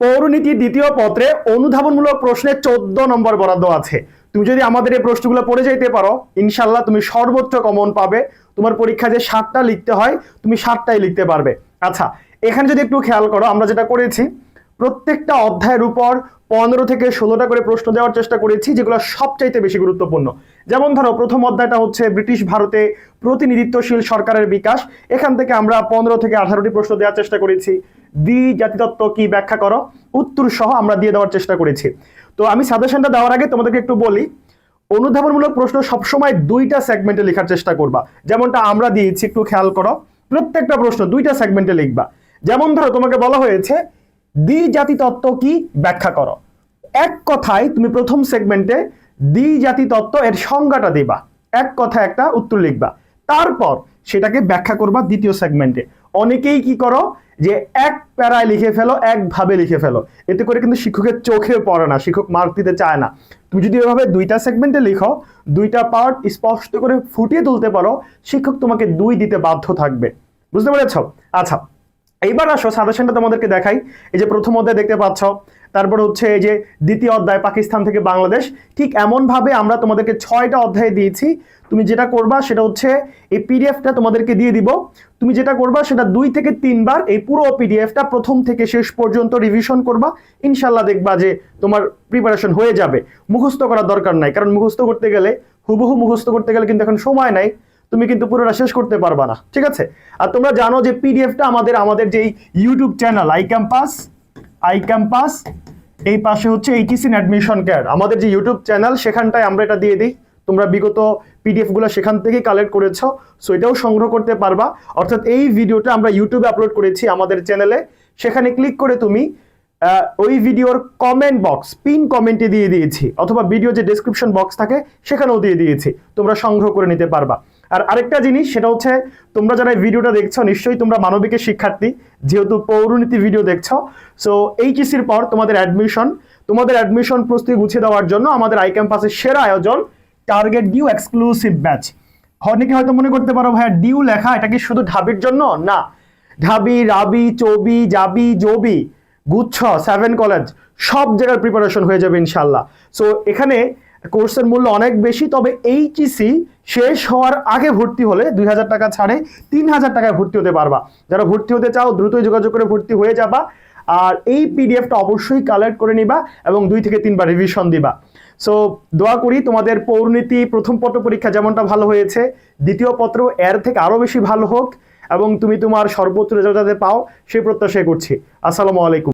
পৌরনীতি দ্বিতীয় পত্রে অনুধাবনমূলক প্রশ্নে চোদ্দ নম্বর বরাদ্দ আছে। তুমি যদি আমাদের এই প্রশ্নগুলো পড়ে যাইতে পারো ইনশাল্লাহ তুমি সর্বোচ্চ কমন পাবে। তোমার পরীক্ষা যে সাতটা লিখতে হয়, তুমি সাতটাই লিখতে পারবে। আচ্ছা এখানে যদি একটু খেয়াল করো, আমরা যেটা করেছি, প্রত্যেকটা অধ্যায়ের উপর পনেরো থেকে ষোলোটা করে প্রশ্ন দেওয়ার চেষ্টা করেছি, যেগুলো সবচাইতে বেশি গুরুত্বপূর্ণ। যেমন ধরো, প্রথম অধ্যায়টা হচ্ছে ব্রিটিশ ভারতে প্রতিনিধিত্বশীল সরকারের বিকাশ। এখান থেকে আমরা পনেরো থেকে আঠারোটি প্রশ্ন দেওয়ার চেষ্টা করেছি। দ্বি জাতিতত্ত্ব কি ব্যাখ্যা করো? উত্তর সহ আমরা দিয়ে দেওয়ার চেষ্টা করেছি। তো আমি সাজেশনটা দেওয়ার আগে তোমাদেরকে একটু বলি, অনুধাবনমূলক প্রশ্ন সবসময় দুইটা সেগমেন্টে লেখার চেষ্টা করবা। যেমনটা আমরা দিয়েছি, একটু খেয়াল করো। প্রত্যেকটা প্রশ্ন দুইটা সেগমেন্টে লিখবা। যেমন ধরো, তোমাকে বলা হয়েছে দ্বি জাতি তত্ত্ব কি ব্যাখ্যা করো? এক কথায় তুমি প্রথম সেগমেন্টে দ্বি জাতি তত্ত্ব এর সংজ্ঞাটা দিবা। এক কথা একটা উত্তর লিখবা। তারপর সেটাকে ব্যাখ্যা করবা দ্বিতীয় সেগমেন্টে অনেকেই কি করো যে এক প্যারায় লিখে ফেলো, একভাবে লিখে ফেলো। এতে করে কিন্তু শিক্ষকের চোখে পড়ে না, শিক্ষক মার্ক দিতে চায় না। তুমি যদি এভাবে দুইটা সেগমেন্টে লিখো, দুইটা পার্ট স্পষ্ট করে ফুটিয়ে তুলতে পারো, শিক্ষক তোমাকে দুই দিতে বাধ্য থাকবে। বুঝতে পেরেছ? আচ্ছা এইবার আসো সাজেশনটা তোমাদেরকে দেখাই। এই যে প্রথম অধ্যায় দেখতে পাচ্ছ, তারপর হচ্ছে এই যে দ্বিতীয় অধ্যায়, পাকিস্তান থেকে বাংলাদেশ। ঠিক এমনভাবে আমরা তোমাদেরকে ছয়টা অধ্যায় দিয়েছি। তুমি যেটা করবা সেটা হচ্ছে এই পিডিএফটা তোমাদেরকে দিয়ে দিব। তুমি যেটা করবা সেটা দুই থেকে তিনবার এই পুরো পিডিএফটা প্রথম থেকে শেষ পর্যন্ত রিভিশন করবা। ইনশাল্লাহ দেখবা যে তোমার প্রিপারেশন হয়ে যাবে। মুখস্থ করার দরকার নাই, কারণ মুখস্থ করতে গেলে, হুবহু মুখস্থ করতে গেলে কিন্তু এখন সময় নাই। তুমি কিন্তু পুরোটা শেষ করতে পারবা না, ঠিক আছে? আর তোমরা জানো যে পিডিএফটা আমাদের আমাদের যেই YouTube channel I campus I campus এই পাশে হচ্ছে এইটিসিন অ্যাডমিশন কেয়ার আমাদের যে ইউটিউব চ্যানেল সেখানটায় আমরা এটা দিয়ে দিই। তোমরা বিগত পিডিএফগুলো সেখান থেকেই কালেক্ট করেছ সো এটাও সংগ্রহ করতে পারবা। অর্থাৎ এই ভিডিওটা আমরা ইউটিউবে আপলোড করেছি আমাদের চ্যানেলে সেখানে ক্লিক করে তুমি ওই ভিডিওর কমেন্ট বক্স পিন কমেন্টে দিয়ে দিয়েছি, অথবা ভিডিও যে ডেসক্রিপশন বক্স থাকে, সেখানেও দিয়ে দিয়েছি। তোমরা সংগ্রহ করে নিতে পারবা। আর আরেকটা জিনিস, সেটা হচ্ছে তোমরা যারা ভিডিওটা দেখছ, নিশ্চয়ই তোমরা মানবিকের শিক্ষার্থী, যেহেতু পৌরনীতি ভিডিও দেখছ। সো এইচএসির পর তোমাদের অ্যাডমিশন তোমাদের অ্যাডমিশন প্রস্তুতি গুছিয়ে দেওয়ার জন্য আমাদের আই ক্যাম্পাসের সেরা আয়োজন টার্গেট ডিউ এক্সক্লুসিভ ব্যাচ অনেকে হয়তো মনে করতে পারো, ভাইয়া ডিউ লেখা, এটা কি শুধু ঢাবির জন্য? না। ঢাবি, রাবি, চবি, জাবি, জবি, গুচ্ছ সেভেন কলেজ সব জায়গার প্রিপারেশন হয়ে যাবে ইনশাল্লাহ সো এখানে কোর্সের মূল্য অনেক বেশি, তবে এইচইসি শেষ হওয়ার আগে ভর্তি হলে দুই হাজার টাকা ছাড়ে তিন হাজার টাকায় ভর্তি হতে পারবা। যারা ভর্তি হতে চাও, দ্রুতই যোগাযোগ করে ভর্তি হয়ে যাবা। আর এই পিডিএফটা অবশ্যই কালেক্ট করে নিবা এবং দুই থেকে তিনবার রিভিশন দিবা। সো দোয়া করি তোমাদের পৌরনীতি, প্রথম পত্র পরীক্ষা যেমনটা ভালো হয়েছে, দ্বিতীয় পত্র এর থেকে আরও বেশি ভালো হোক এবং তুমি তোমার সর্বোচ্চ রেজাল্ট যাতে পাও, সেই প্রত্যাশাই করছি। আসসালামু আলাইকুম।